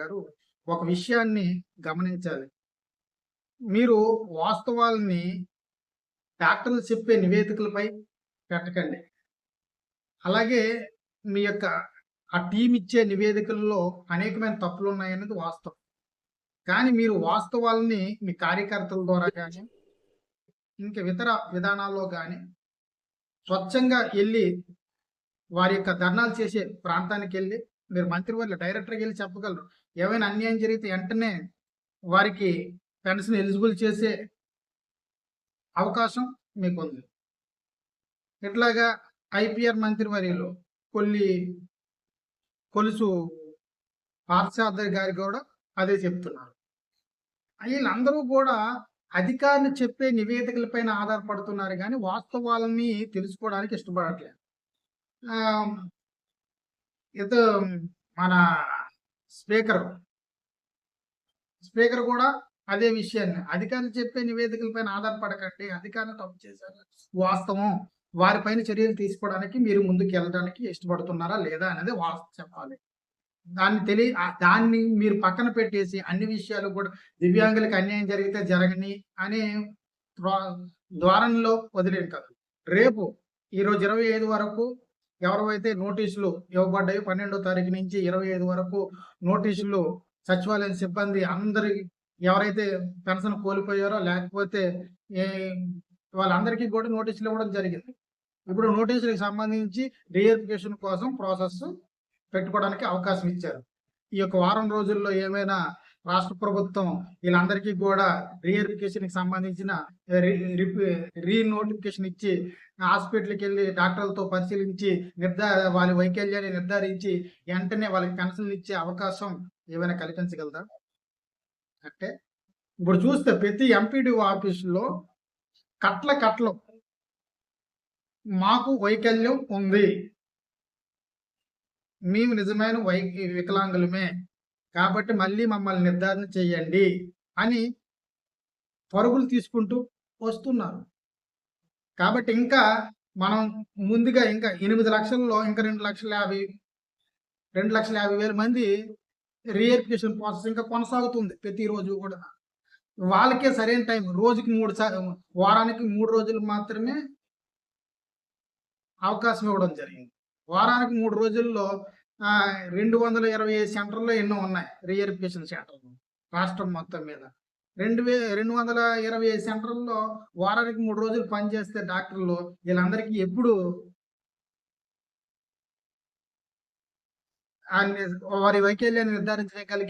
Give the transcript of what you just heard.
గారు ఒక విషయాన్ని గమనించాలి. మీరు వాస్తవాలని డాక్టర్లు చెప్పే నివేదికలపై పెట్టకండి. అలాగే మీ యొక్క ఆ టీం ఇచ్చే నివేదికల్లో అనేకమైన తప్పులు ఉన్నాయనేది వాస్తవం. కానీ మీరు వాస్తవాలని మీ కార్యకర్తల ద్వారా కానీ ఇంకా ఇతర విధానాల్లో కానీ స్వచ్ఛంగా వెళ్ళి వారి యొక్క ధర్నాలు చేసే ప్రాంతానికి వెళ్ళి మీరు మంత్రివర్యులు డైరెక్టర్కి వెళ్ళి చెప్పగలరు. ఏమైనా అన్యాయం జరిగితే వెంటనే వారికి పెన్షన్ ఎలిజిబుల్ చేసే అవకాశం మీకు ఉంది ఇట్లాగా ఐపీఆర్ మంత్రివర్యులు కొల్లి కొలుసు పార్థసారథి గారి కూడా అదే చెప్తున్నారు. వీళ్ళందరూ కూడా అధికారులు చెప్పే నివేదికలపైన ఆధారపడుతున్నారు కానీ వాస్తవాలని తెలుసుకోవడానికి ఇష్టపడట్లేదు. ఇత ఇది మన స్పీకర్. స్పీకర్ కూడా అదే విషయాన్ని. అధికారులు చెప్పే నివేదికలపైన ఆధారపడకండి. అధికారులు తప్పు చేశారు. వాస్తవం. వారిపైన చర్యలు తీసుకోవడానికి మీరు ముందుకు వెళ్ళడానికి ఇష్టపడుతున్నారా లేదా అనేది వాస్తవం చెప్పాలి. దాన్ని తెలియ దాన్ని మీరు పక్కన పెట్టేసి అన్ని విషయాలు కూడా దివ్యాంగులకు అన్యాయం జరిగితే జరగని అనే ద్వారంలో వదిలేను కదా. రేపు ఈరోజు ఇరవై ఐదు వరకు ఎవరైతే నోటీసులు ఇవ్వబడ్డాయి పన్నెండో తారీఖు నుంచి ఇరవై ఐదు వరకు నోటీసులు సచివాలయం సిబ్బంది అందరి ఎవరైతే పెన్షన్ కోల్పోయారో లేకపోతే ఏ వాళ్ళందరికీ కూడా నోటీసులు ఇవ్వడం జరిగింది. ఇప్పుడు నోటీసులకు సంబంధించి రీఎరిఫికేషన్ కోసం ప్రాసెస్ పెట్టుకోవడానికి అవకాశం ఇచ్చారు. ఈ యొక్క వారం రోజుల్లో ఏమైనా రాష్ట్ర ప్రభుత్వం వీళ్ళందరికీ కూడా రీఎడ్యుకేషన్కి సంబంధించిన రీ నోటిఫికేషన్ ఇచ్చి హాస్పిటల్కి వెళ్ళి డాక్టర్లతో పరిశీలించి నిర్ధార వాళ్ళ వైకల్యాన్ని నిర్ధారించి వెంటనే వాళ్ళకి పెన్షన్లు ఇచ్చే అవకాశం ఏమైనా కల్పించగలదా? అంటే ఇప్పుడు చూస్తే ప్రతి ఎంపీడీ ఆఫీసులో కట్ల కట్ల. మాకు వైకల్యం ఉంది. మేము నిజమైన వై వికలాంగులమే. కాబట్టి మళ్ళీ మమ్మల్ని నిర్ధారణ చేయండి అని పరుగులు తీసుకుంటూ వస్తున్నారు. కాబట్టి ఇంకా మనం ముందుగా ఇంకా ఎనిమిది లక్షల్లో ఇంకా రెండు లక్షల యాభై రెండు లక్షల యాభై వేల మంది రీఎడ్యుకేషన్ ప్రాసెస్ ఇంకా కొనసాగుతుంది ప్రతిరోజు కూడా. వాళ్ళకే సరైన టైం రోజుకి మూడు వారానికి మూడు రోజులు మాత్రమే అవకాశం ఇవ్వడం జరిగింది. వారానికి మూడు రోజుల్లో రెండు వందల ఇరవై ఐదు సెంటర్లో ఎన్నో ఉన్నాయి. రీఎరిఫికేషన్ సెంటర్లు రాష్ట్రం మొత్తం మీద. రెండు వే రెండు వందల ఇరవై ఐదు సెంటర్లో వారానికి మూడు రోజులు పనిచేస్తే డాక్టర్లు వీళ్ళందరికీ ఎప్పుడు వారి వైకల్యాన్ని నిర్ధారించగలిగే